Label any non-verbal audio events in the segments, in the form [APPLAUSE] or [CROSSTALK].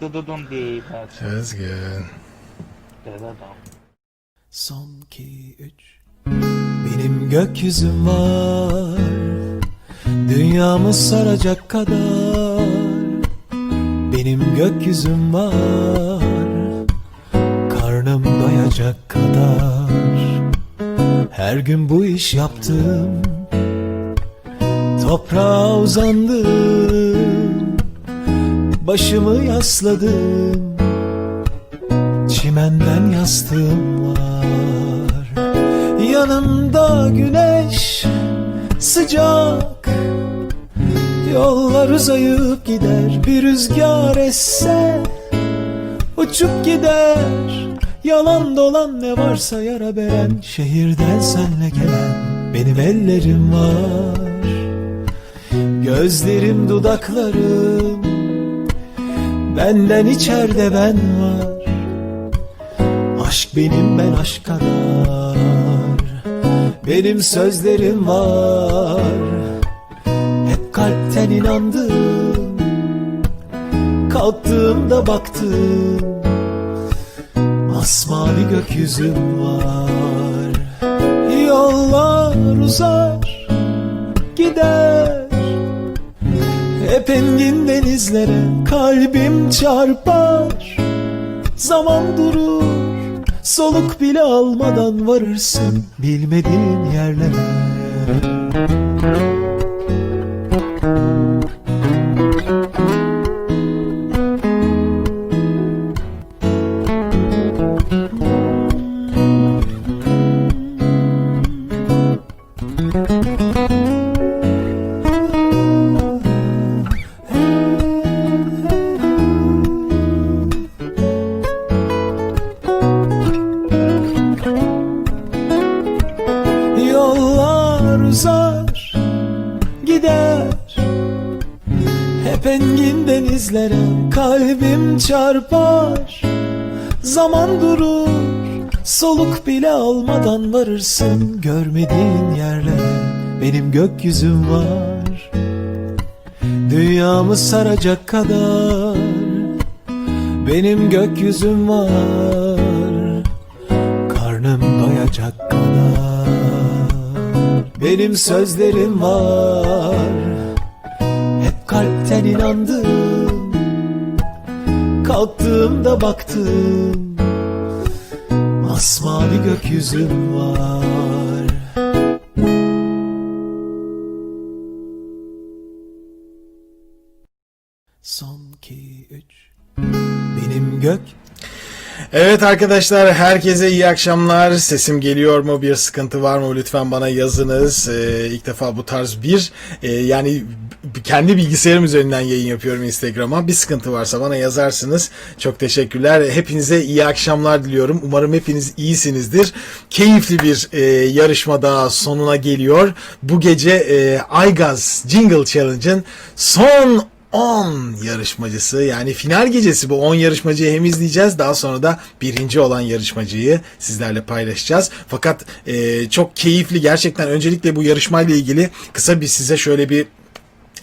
Dududum diye parça. That's good. Dadadam. Son iki üç. Benim gökyüzüm var. Dünyamı saracak kadar. Benim gökyüzüm var. Karnım doyacak kadar. Her gün bu iş yaptım. Toprağa uzandım Başımı yasladım Çimenden yastığım var. Yanımda güneş sıcak Yollar uzayıp gider. Bir rüzgar esse Uçup gider. Yalan dolan ne varsa yara veren Şehirden senle gelen Benim ellerim var. Gözlerim dudaklarım Benden içeride ben var. Aşk benim ben aşk kadar. Benim sözlerim var. Hep kalpten inandım. Kalktığımda baktım. Masmavi gökyüzüm var. Yollar uzar. Gider Hep engin denizlere Kalbim çarpar. Zaman durur Soluk bile almadan varırsın Bilmediğin yerlere denizlere Kalbim çarpar. Zaman durur Soluk bile almadan varırsın Görmediğin yerlere. Benim gökyüzüm var. Dünyamı saracak kadar Benim gökyüzüm var. Karnım doyacak kadar Benim sözlerim var. Hep kalpten inandım Kalktığımda baktım Masmavi gökyüzüm var. Son iki üç. Benim gök Evet arkadaşlar herkese iyi akşamlar. Sesim geliyor mu? Bir sıkıntı var mı? Lütfen bana yazınız. Ee, ilk defa bu tarz bir e, yani kendi bilgisayarım üzerinden yayın yapıyorum Instagram'a. Bir sıkıntı varsa bana yazarsınız. Çok teşekkürler. Hepinize iyi akşamlar diliyorum. Umarım hepiniz iyisinizdir. Keyifli bir e, yarışma daha sonuna geliyor. Bu gece e, Aygaz Jingle Challenge'ın son 10 yarışmacısı yani final gecesi bu 10 yarışmacıyı hem izleyeceğiz daha sonra da birinci olan yarışmacıyı sizlerle paylaşacağız. Fakat e, çok keyifli gerçekten öncelikle bu yarışmayla ilgili kısa bir size şöyle bir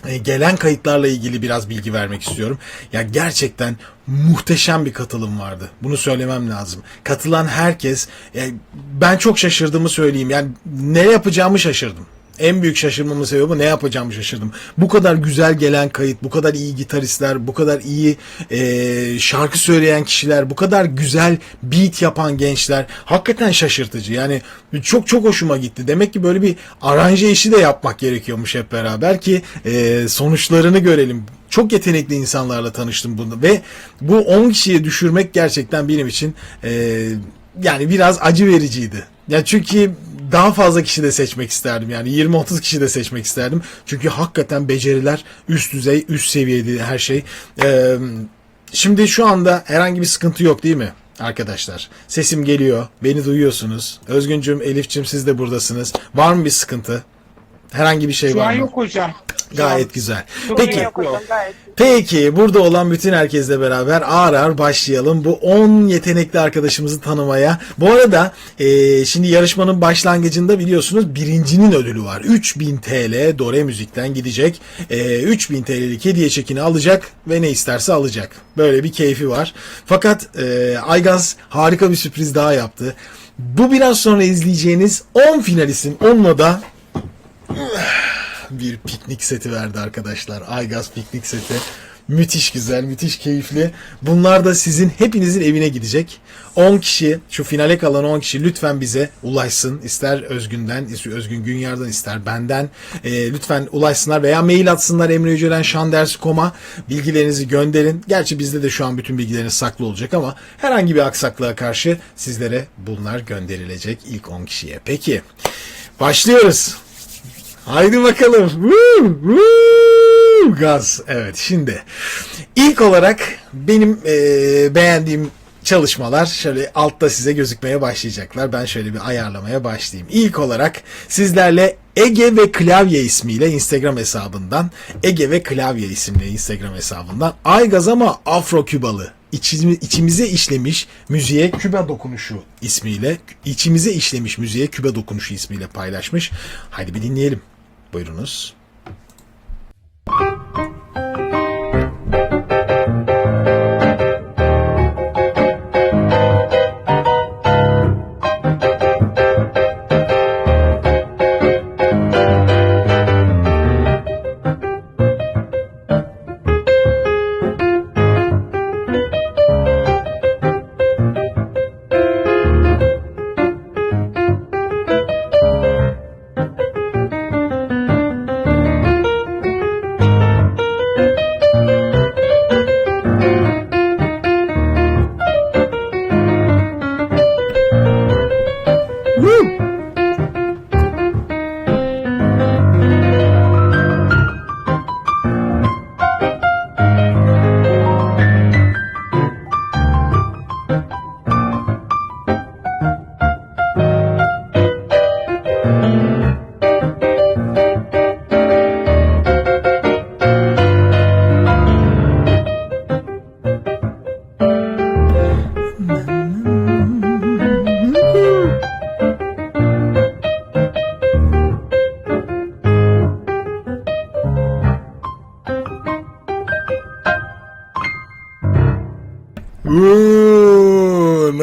e, gelen kayıtlarla ilgili biraz bilgi vermek istiyorum. Ya gerçekten muhteşem bir katılım vardı. Bunu söylemem lazım. Katılan herkes e, ben çok şaşırdığımı söyleyeyim. Yani ne yapacağımı şaşırdım. En büyük şaşırmamın sebebi ne yapacağımı şaşırdım. Bu kadar güzel gelen kayıt, bu kadar iyi gitaristler, bu kadar iyi e, şarkı söyleyen kişiler, bu kadar güzel beat yapan gençler hakikaten şaşırtıcı. Yani çok çok hoşuma gitti. Demek ki böyle bir aranje işi de yapmak gerekiyormuş hep beraber ki e, sonuçlarını görelim. Çok yetenekli insanlarla tanıştım bunda ve bu 10 kişiye düşürmek gerçekten benim için e, yani biraz acı vericiydi. Ya çünkü daha fazla kişi de seçmek isterdim. Yani 20-30 kişi de seçmek isterdim. Çünkü hakikaten beceriler üst düzey, üst seviyede her şey. Ee, şimdi şu anda herhangi bir sıkıntı yok değil mi? Arkadaşlar sesim geliyor. Beni duyuyorsunuz. Özgüncüm, Elifçim siz de buradasınız. Var mı bir sıkıntı? Herhangi bir şey Şu var an mı? yok hocam. Gayet güzel. Peki. Peki burada olan bütün herkesle beraber ağır ağır başlayalım bu 10 yetenekli arkadaşımızı tanımaya. Bu arada e, şimdi yarışmanın başlangıcında biliyorsunuz birincinin ödülü var. 3000 TL Dore Müzik'ten gidecek. E, 3000 TL'lik hediye çekini alacak ve ne isterse alacak. Böyle bir keyfi var. Fakat e, Aygaz harika bir sürpriz daha yaptı. Bu biraz sonra izleyeceğiniz 10 finalistin onunla da [LAUGHS] bir piknik seti verdi arkadaşlar. Aygaz piknik seti. Müthiş güzel, müthiş keyifli. Bunlar da sizin hepinizin evine gidecek. 10 kişi, şu finale kalan 10 kişi lütfen bize ulaşsın. İster Özgün'den, ister Özgün Günyar'dan, ister benden. Ee, lütfen ulaşsınlar veya mail atsınlar Emre Yücelen Şanders.com'a. Bilgilerinizi gönderin. Gerçi bizde de şu an bütün bilgileriniz saklı olacak ama herhangi bir aksaklığa karşı sizlere bunlar gönderilecek ilk 10 kişiye. Peki, başlıyoruz. Haydi bakalım. Woo, woo, Gaz. Evet şimdi ilk olarak benim eee, beğendiğim çalışmalar şöyle altta size gözükmeye başlayacaklar. Ben şöyle bir ayarlamaya başlayayım. İlk olarak sizlerle Ege ve Klavye ismiyle Instagram hesabından Ege ve Klavye isimli Instagram hesabından Aygaz ama Afro Kübalı içimi- içimize işlemiş müziğe Küba dokunuşu ismiyle içimize işlemiş müziğe Küba dokunuşu ismiyle paylaşmış. Haydi bir dinleyelim. Buyurunuz.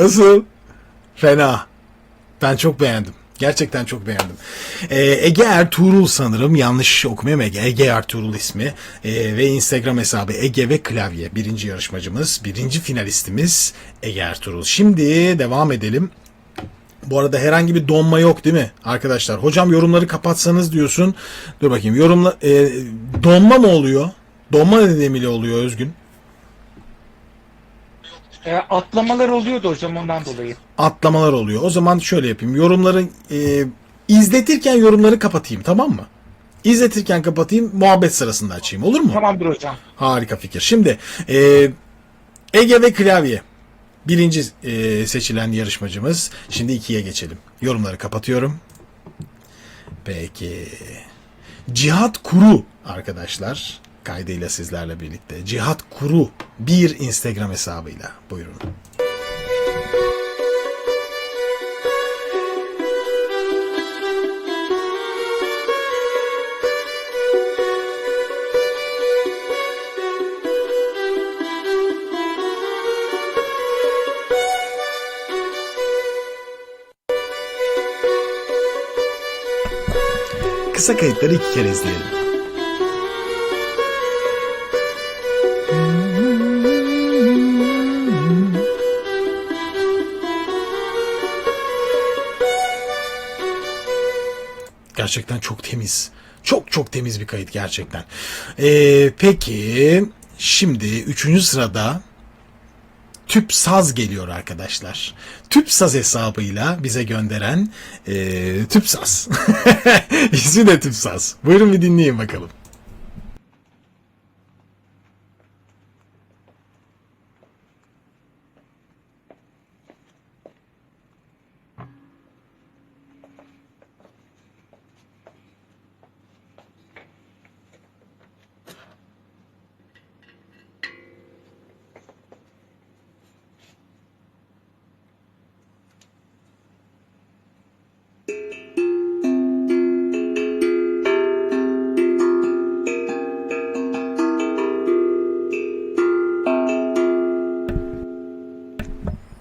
Nasıl? Fena. Ben çok beğendim. Gerçekten çok beğendim. Ee, Ege Ertuğrul sanırım yanlış okumuyorum Ege. Ege Ertuğrul ismi Ee, ve Instagram hesabı Ege ve Klavye. Birinci yarışmacımız, birinci finalistimiz Ege Ertuğrul. Şimdi devam edelim. Bu arada herhangi bir donma yok değil mi arkadaşlar? Hocam yorumları kapatsanız diyorsun. Dur bakayım yorumla e, donma mı oluyor? Donma nedeniyle oluyor Özgün. E, atlamalar oluyordu hocam ondan dolayı. atlamalar oluyor. O zaman şöyle yapayım. Yorumları e, izletirken yorumları kapatayım tamam mı? İzletirken kapatayım, muhabbet sırasında açayım. Olur mu? Tamamdır hocam. Harika fikir. Şimdi e, Ege ve Klavye birinci e, seçilen yarışmacımız. Şimdi ikiye geçelim. Yorumları kapatıyorum. Peki. Cihat Kuru arkadaşlar kaydıyla sizlerle birlikte. Cihat Kuru bir Instagram hesabıyla. Buyurun. Kısa kayıtları iki kere izleyelim. Gerçekten çok temiz. Çok çok temiz bir kayıt gerçekten. Ee, peki şimdi üçüncü sırada Tüp Saz geliyor arkadaşlar. Tüp Saz hesabıyla bize gönderen e, Tüp Saz. [LAUGHS] İsmi de Tüp Saz. Buyurun bir dinleyin bakalım.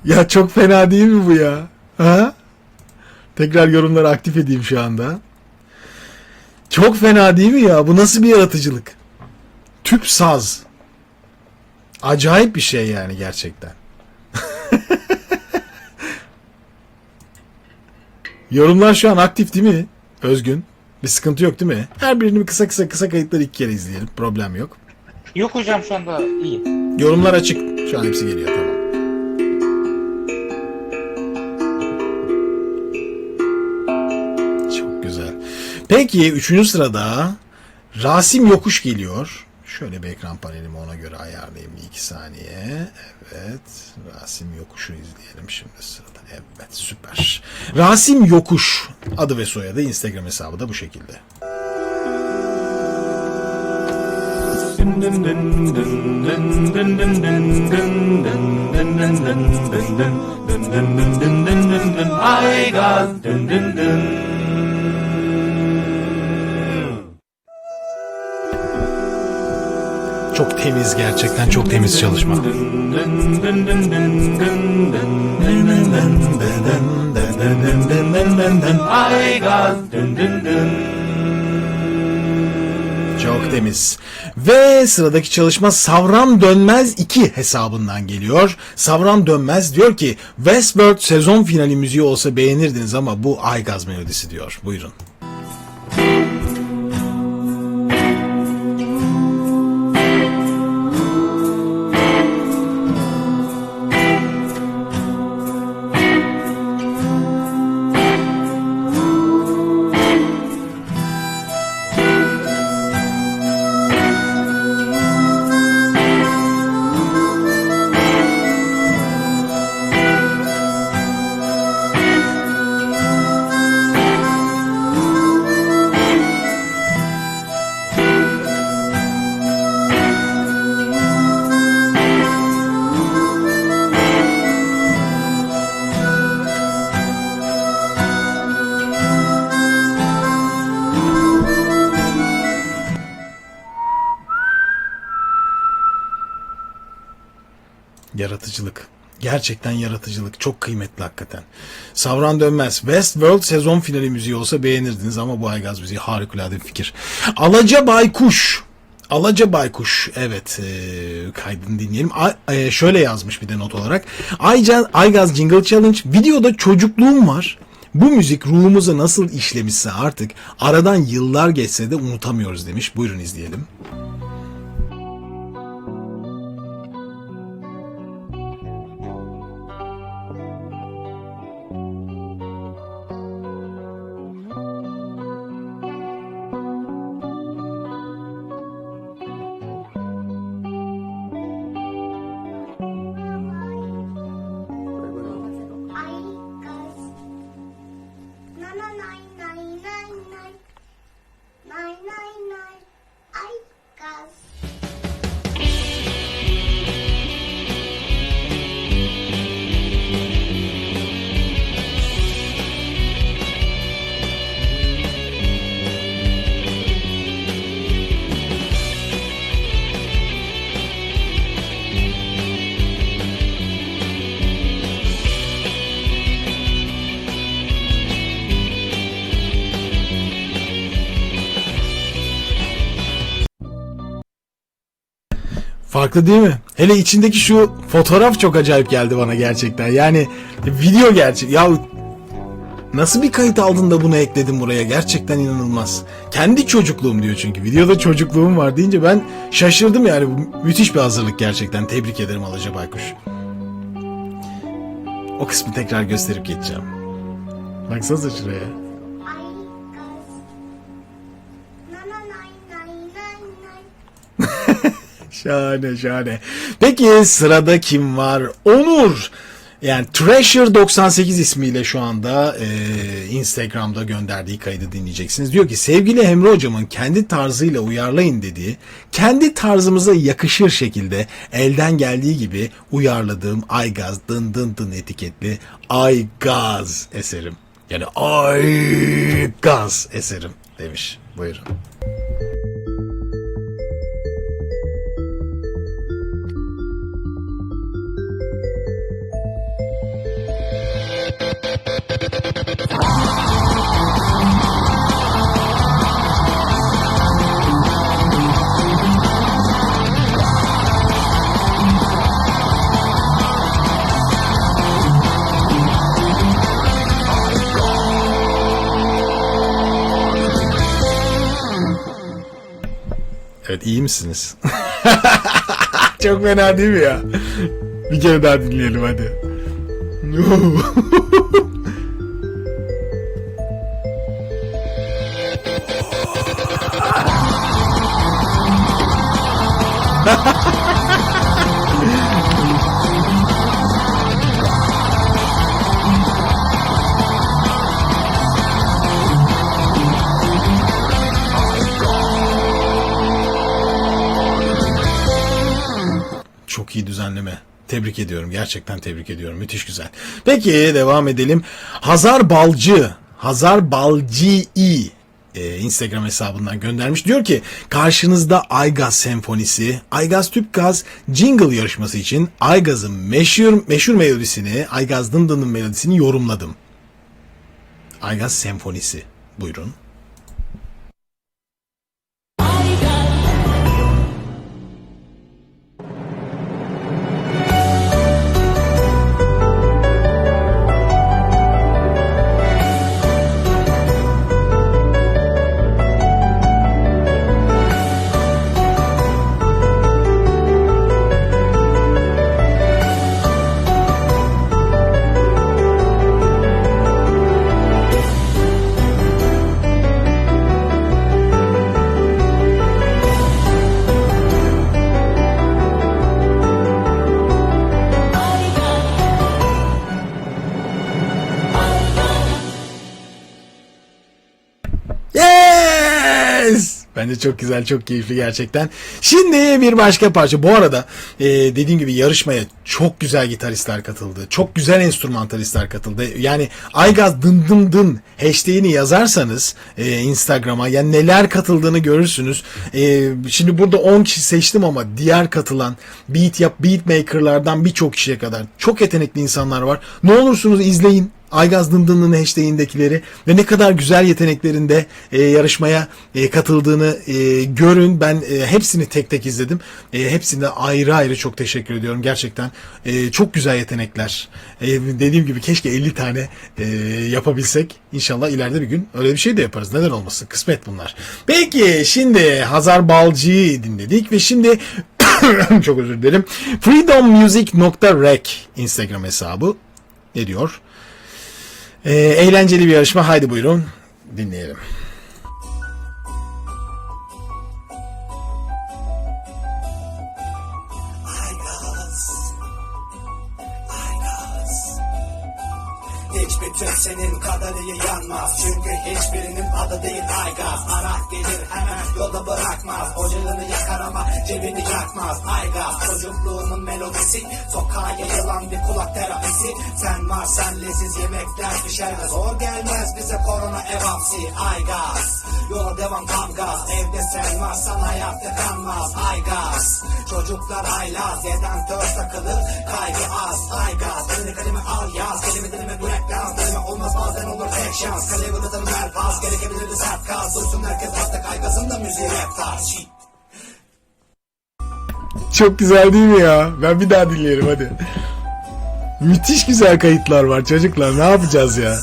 Ya çok fena değil mi bu ya? Ha? Tekrar yorumları aktif edeyim şu anda. Çok fena değil mi ya? Bu nasıl bir yaratıcılık? Tüp saz. Acayip bir şey yani gerçekten. [LAUGHS] Yorumlar şu an aktif değil mi? Özgün. Bir sıkıntı yok değil mi? Her birini kısa kısa kısa kayıtları iki kere izleyelim. Problem yok. Yok hocam şu anda iyi. Yorumlar açık. Şu an hepsi geliyor Peki üçüncü sırada Rasim Yokuş geliyor. Şöyle bir ekran panelimi ona göre ayarlayayım iki saniye. Evet. Rasim Yokuş'u izleyelim şimdi sırada. Evet süper. Rasim Yokuş adı ve soyadı Instagram hesabı da bu şekilde. Çok temiz gerçekten çok temiz çalışma. Çok temiz. Ve sıradaki çalışma Savran Dönmez 2 hesabından geliyor. Savran Dönmez diyor ki Westworld sezon finali müziği olsa beğenirdiniz ama bu Aygaz melodisi diyor. Buyurun. Yaratıcılık. Gerçekten yaratıcılık. Çok kıymetli hakikaten. Savran Dönmez. Westworld sezon finali müziği olsa beğenirdiniz ama bu Aygaz müziği harikulade bir fikir. Alaca Baykuş. Alaca Baykuş. Evet. E, kaydını dinleyelim. A- e, şöyle yazmış bir de not olarak. Ayca, Aygaz Jingle Challenge. Videoda çocukluğum var. Bu müzik ruhumuza nasıl işlemişse artık aradan yıllar geçse de unutamıyoruz demiş. Buyurun izleyelim. I Farklı değil mi? Hele içindeki şu fotoğraf çok acayip geldi bana gerçekten. Yani video gerçek. Ya nasıl bir kayıt aldın da bunu ekledin buraya? Gerçekten inanılmaz. Kendi çocukluğum diyor çünkü. Videoda çocukluğum var deyince ben şaşırdım yani. Bu müthiş bir hazırlık gerçekten. Tebrik ederim Alaca Baykuş. O kısmı tekrar gösterip geçeceğim. Baksanıza şuraya. Şahane şahane. Peki sırada kim var? Onur. Yani Treasure 98 ismiyle şu anda e, Instagram'da gönderdiği kaydı dinleyeceksiniz. Diyor ki sevgili Emre hocamın kendi tarzıyla uyarlayın dediği, kendi tarzımıza yakışır şekilde elden geldiği gibi uyarladığım Aygaz dın dın dın etiketli Aygaz eserim. Yani Aygaz eserim demiş. Buyurun. İyi misiniz? [LAUGHS] Çok fena değil mi ya? Bir kere daha dinleyelim hadi. [LAUGHS] İyi düzenleme. Tebrik ediyorum. Gerçekten tebrik ediyorum. Müthiş güzel. Peki devam edelim. Hazar Balcı. Hazar Balcı e, Instagram hesabından göndermiş. Diyor ki karşınızda Aygaz Senfonisi, Aygaz Tüpgaz Jingle yarışması için Aygaz'ın meşhur, meşhur melodisini, Aygaz Dın Dın'ın melodisini yorumladım. Aygaz Senfonisi. Buyurun. Bence çok güzel, çok keyifli gerçekten. Şimdi bir başka parça. Bu arada e, dediğim gibi yarışmaya çok güzel gitaristler katıldı. Çok güzel enstrümantalistler katıldı. Yani Aygaz dın dın dın hashtag'ini yazarsanız e, Instagram'a yani neler katıldığını görürsünüz. E, şimdi burada 10 kişi seçtim ama diğer katılan beat yap beatmakerlardan birçok kişiye kadar çok yetenekli insanlar var. Ne olursunuz izleyin. Aygaz Dındın'ın hashtag'indekileri ve ne kadar güzel yeteneklerinde e, yarışmaya e, katıldığını e, görün. Ben e, hepsini tek tek izledim. E, hepsine ayrı ayrı çok teşekkür ediyorum. Gerçekten e, çok güzel yetenekler. E, dediğim gibi keşke 50 tane e, yapabilsek. İnşallah ileride bir gün öyle bir şey de yaparız. Neden olmasın? Kısmet bunlar. Peki şimdi Hazar Balcı'yı dinledik ve şimdi [COUGHS] çok özür dilerim. freedommusic.rec Instagram hesabı ne diyor? Ee, eğlenceli bir yarışma. Haydi buyurun dinleyelim. Senin kadar yanmaz. Çünkü hiçbirinin adı değil Aygaz Arak gelir hemen yolda bırakmaz. Ocağını yakar ama cebini yakmaz. Aygaz çocukluğumun melodisi. Sokağa yayılan bir kulak terapisi. Sen var sen leziz yemekler pişer zor gelmez. Bize korona evamsi Aygaz Yola devam tam gaz Evde sen varsan hayat tıkanmaz Aygaz Çocuklar haylaz Yeden dört takılı kaygı az Aygaz Elini kalemi al yaz. Kelimelerimi bırak gaz Olmaz bazen olur tek şans Kalemi ıdır ver pas Gerekebilirdi sert gaz Duysun herkes artık Aygaz'ın da müziği rap tarz Çok güzel değil mi ya? Ben bir daha dinleyelim hadi. Müthiş güzel kayıtlar var çocuklar. Ne yapacağız ya?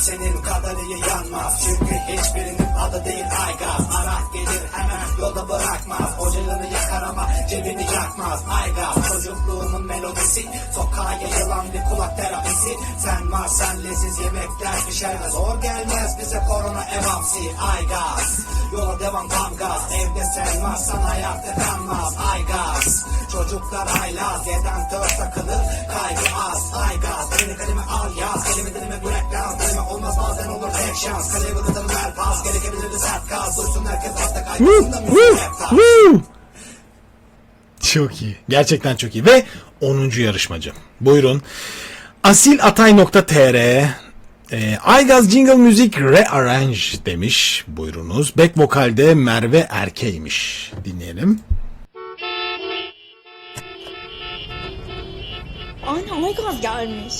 Senin kadar iyi cebini yakmaz. Aygaz çocukluğumun melodisi. Sokağa yayılan bir kulak terapisi. Sen varsan leziz yemekler pişer ve zor gelmez bize korona evamsi Aygaz Yola devam tam gaz. Evde sen varsan hayat tıkanmaz Aygaz Çocuklar haylaz Yeden dört takılı kaygı az Aygaz Elini kalemi al yaz. Kelimelerimi bırak gaz Kelime olmaz bazen olur tek şans. Kalemi ıdır ver pas. Gerekebilirdi sert gaz. Duysun herkes artık Aygaz'ın da müziği rap tarz Woo! Çok iyi. Gerçekten çok iyi. Ve 10. yarışmacı. Buyurun. Asilatay.tr e, Aygaz Jingle Music Rearrange demiş. Buyurunuz. Back vokalde Merve Erkeymiş. Dinleyelim. Anne Aygaz gelmiş.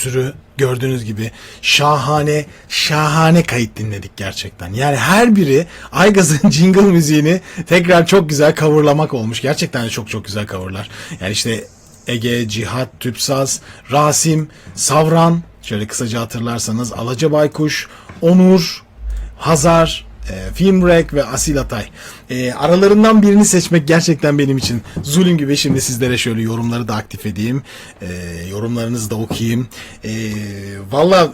Sürü gördüğünüz gibi şahane şahane kayıt dinledik gerçekten. Yani her biri Aygaz'ın [LAUGHS] jingle müziğini tekrar çok güzel coverlamak olmuş. Gerçekten çok çok güzel coverlar. Yani işte Ege, Cihat, Tüpsaz, Rasim, Savran, şöyle kısaca hatırlarsanız Alaca Baykuş, Onur, Hazar, e, Filmrek ve Asil Atay. E, aralarından birini seçmek gerçekten benim için zulüm gibi. Şimdi sizlere şöyle yorumları da aktif edeyim. E, yorumlarınızı da okuyayım. E, Valla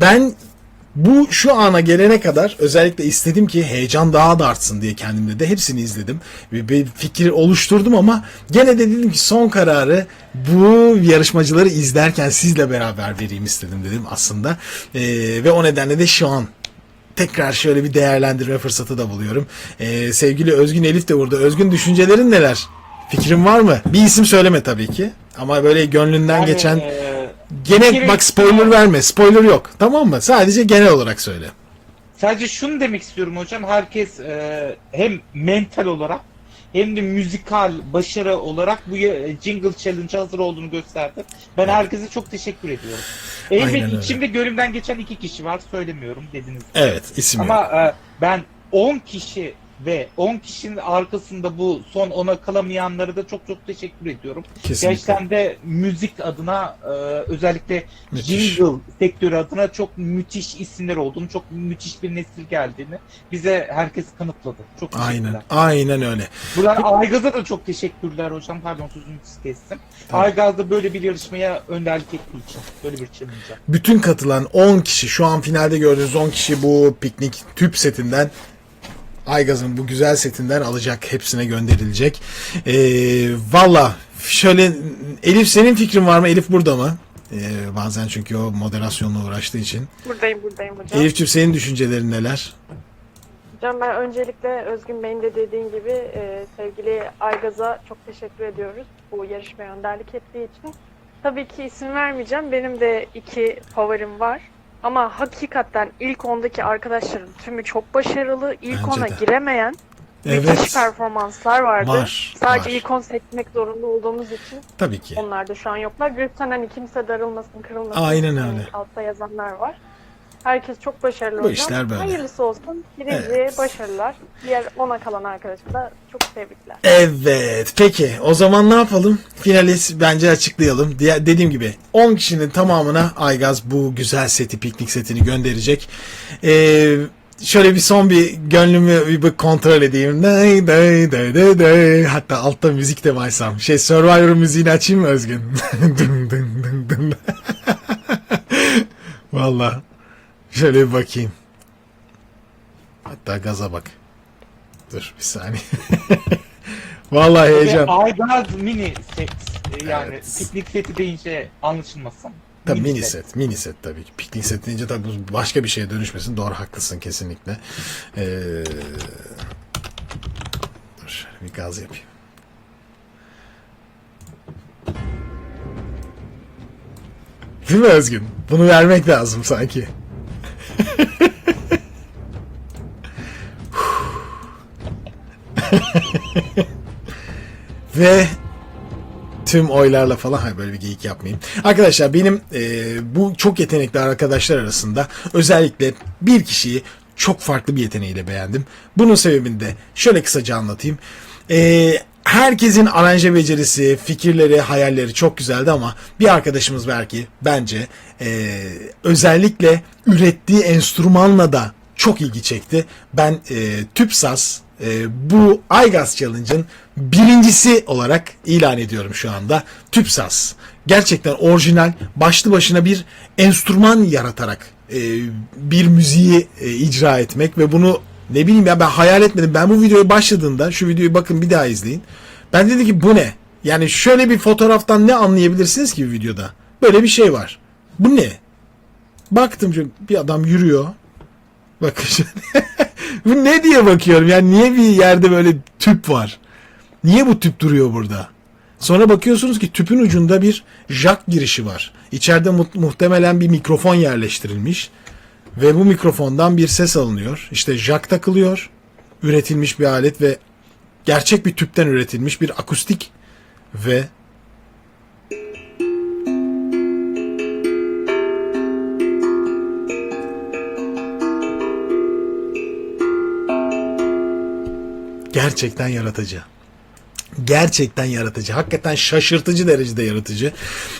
ben bu şu ana gelene kadar özellikle istedim ki heyecan daha da artsın diye kendimde de hepsini izledim. Ve bir fikir oluşturdum ama gene de dedim ki son kararı bu yarışmacıları izlerken sizle beraber vereyim istedim dedim aslında. E, ve o nedenle de şu an tekrar şöyle bir değerlendirme fırsatı da buluyorum. Ee, sevgili Özgün Elif de burada. Özgün düşüncelerin neler? Fikrin var mı? Bir isim söyleme tabii ki. Ama böyle gönlünden Yani, geçen e, gene fikir- bak spoiler verme. Spoiler yok. Tamam mı? Sadece genel olarak söyle. Sadece şunu demek istiyorum hocam. Herkes e, hem mental olarak hem de müzikal başarı olarak bu e, Jingle Challenge hazır olduğunu gösterdi. Ben herkese çok teşekkür ediyorum. Öyle. içimde gönlümden geçen iki kişi var. Söylemiyorum dediniz. Evet isim. Ama e, ben 10 kişi ve 10 kişinin arkasında bu son ona kalamayanlara da çok çok teşekkür ediyorum. Kesinlikle. Gerçekten de müzik adına e, özellikle Müthiş. jingle sektörü adına çok müthiş isimler olduğunu, çok müthiş bir nesil geldiğini bize herkes kanıtladı. Çok Aynen. Aynen öyle. Buradan Aygaz'a da çok teşekkürler hocam. Pardon sözünü kestim. Aygaz da böyle bir yarışmaya önderlik ettiği için. Böyle bir challenge'a. Bütün katılan 10 kişi şu an finalde gördüğünüz 10 kişi bu piknik tüp setinden Aygaz'ın bu güzel setinden alacak. Hepsine gönderilecek. Ee, Valla şöyle Elif senin fikrin var mı? Elif burada mı? Ee, bazen çünkü o moderasyonla uğraştığı için. Buradayım buradayım hocam. Elif'ciğim senin düşüncelerin neler? Hocam ben öncelikle Özgün Bey'in de dediğin gibi e, sevgili Aygaz'a çok teşekkür ediyoruz bu yarışmaya önderlik ettiği için. Tabii ki isim vermeyeceğim. Benim de iki favorim var. Ama hakikaten ilk ondaki arkadaşların tümü çok başarılı. İlk Bence ona de. giremeyen müthiş Evet. performanslar vardı. Var, Sadece var. ilk on seçmek zorunda olduğumuz için Tabii ki. onlar da şu an yoklar. Gruptan hani kimse darılmasın, kırılmasın. Aynen öyle. Altta yazanlar var. Herkes çok başarılı hocam. işler böyle. Hayırlısı olsun. Birinci Evet. başarılar. Diğer ona kalan arkadaşa da çok tebrikler. Evet. Peki o zaman ne yapalım? Finali bence açıklayalım. Diye, dediğim gibi 10 kişinin tamamına Aygaz bu güzel seti, piknik setini gönderecek. Ee, şöyle bir son bir gönlümü bir, bir kontrol edeyim. Day, day, day, day, day. Hatta altta müzik de varsam. Şey Survivor müziğini açayım mı Özgün? [LAUGHS] dın dın dın dın. [LAUGHS] Valla. Şöyle bir bakayım. Hatta gaza bak. Dur bir saniye. [LAUGHS] Vallahi heyecan. Ve Aygaz mini set. e, Yani Evet. piknik seti deyince anlaşılmasın. Tabii mini set. Mini set tabii ki. Piknik set deyince tabii başka bir şeye dönüşmesin. Doğru haklısın kesinlikle. Ee, dur şöyle bir gaz yapayım. Değil mi Özgün? Bunu vermek lazım sanki. Ve tüm oylarla falan hayır böyle bir geyik yapmayayım. Arkadaşlar benim e, bu çok yetenekli arkadaşlar arasında özellikle bir kişiyi çok farklı bir yeteneğiyle beğendim. Bunun sebebini de şöyle kısaca anlatayım. E, herkesin aranje becerisi, fikirleri, hayalleri çok güzeldi ama bir arkadaşımız belki bence e, özellikle ürettiği enstrümanla da çok ilgi çekti. Ben e, TÜPSAS e, bu Aygaz Challenge'ın birincisi olarak ilan ediyorum şu anda. TÜPSAS. Gerçekten orijinal başlı başına bir enstrüman yaratarak e, bir müziği e, icra etmek ve bunu ne bileyim ya ben hayal etmedim. Ben bu videoyu başladığında şu videoyu bakın bir daha izleyin. Ben dedim ki bu ne? Yani şöyle bir fotoğraftan ne anlayabilirsiniz ki videoda? Böyle bir şey var. Bu ne? Baktım bir adam yürüyor. Bakın şöyle. [LAUGHS] bu ne diye bakıyorum. Yani niye bir yerde böyle tüp var? Niye bu tüp duruyor burada? Sonra bakıyorsunuz ki tüpün ucunda bir jack girişi var. İçeride mu- muhtemelen bir mikrofon yerleştirilmiş. Ve bu mikrofondan bir ses alınıyor. İşte jack takılıyor. Üretilmiş bir alet ve gerçek bir tüpten üretilmiş bir akustik ve gerçekten yaratıcı. Gerçekten yaratıcı. Hakikaten şaşırtıcı derecede yaratıcı.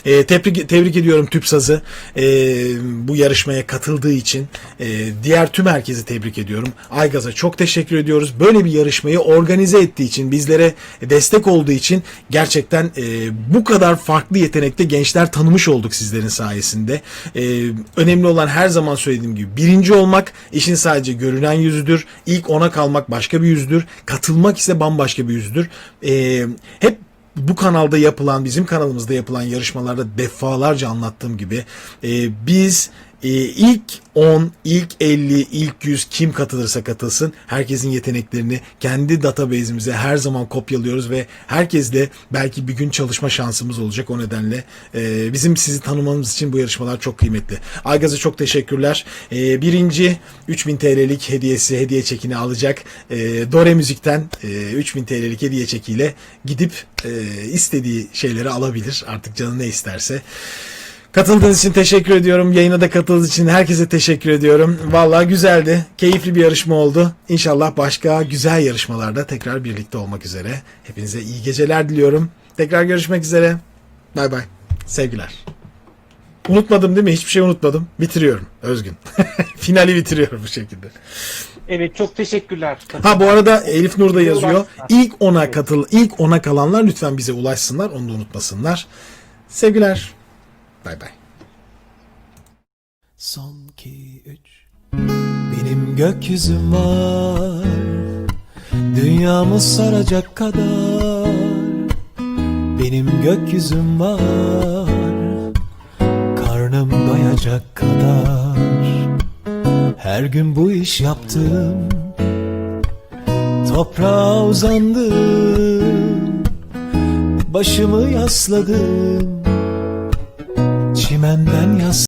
Ee, tebrik, tebrik ediyorum TÜPSAZ'ı ee, bu yarışmaya katıldığı için. Ee, diğer tüm herkesi tebrik ediyorum. Aygaz'a çok teşekkür ediyoruz. Böyle bir yarışmayı organize ettiği için, bizlere destek olduğu için gerçekten e, bu kadar farklı yetenekte gençler tanımış olduk sizlerin sayesinde. Ee, önemli olan her zaman söylediğim gibi birinci olmak işin sadece görünen yüzüdür. İlk ona kalmak başka bir yüzdür. Katılmak ise bambaşka bir yüzdür. Ee, hep bu kanalda yapılan, bizim kanalımızda yapılan yarışmalarda defalarca anlattığım gibi e, biz e, ilk 10, ilk 50, ilk 100 kim katılırsa katılsın herkesin yeteneklerini kendi database'imize her zaman kopyalıyoruz ve herkesle belki bir gün çalışma şansımız olacak. O nedenle e, bizim sizi tanımamız için bu yarışmalar çok kıymetli. Aygaz'a çok teşekkürler. E, birinci 3000 TL'lik hediyesi, hediye çekini alacak. E, Dore Müzik'ten e, 3000 TL'lik hediye çekiyle gidip e, istediği şeyleri alabilir. Artık canı ne isterse. Katıldığınız için teşekkür ediyorum. Yayına da katıldığınız için herkese teşekkür ediyorum. Vallahi güzeldi. Keyifli bir yarışma oldu. İnşallah başka güzel yarışmalarda tekrar birlikte olmak üzere. Hepinize iyi geceler diliyorum. Tekrar görüşmek üzere. Bay bay. Sevgiler. Unutmadım değil mi? Hiçbir şey unutmadım. Bitiriyorum. Özgün. [LAUGHS] Finali bitiriyorum bu şekilde. Evet çok teşekkürler. Ha bu arada Elif Nur da yazıyor. İlk ona katıl, ilk ona kalanlar lütfen bize ulaşsınlar. Onu da unutmasınlar. Sevgiler. Bay bay. Son iki üç. Benim gökyüzüm var. Dünyamı saracak kadar. Benim gökyüzüm var. Karnım doyacak kadar. Her gün bu iş yaptım. Toprağa uzandım. Başımı yasladım Çimenden yaz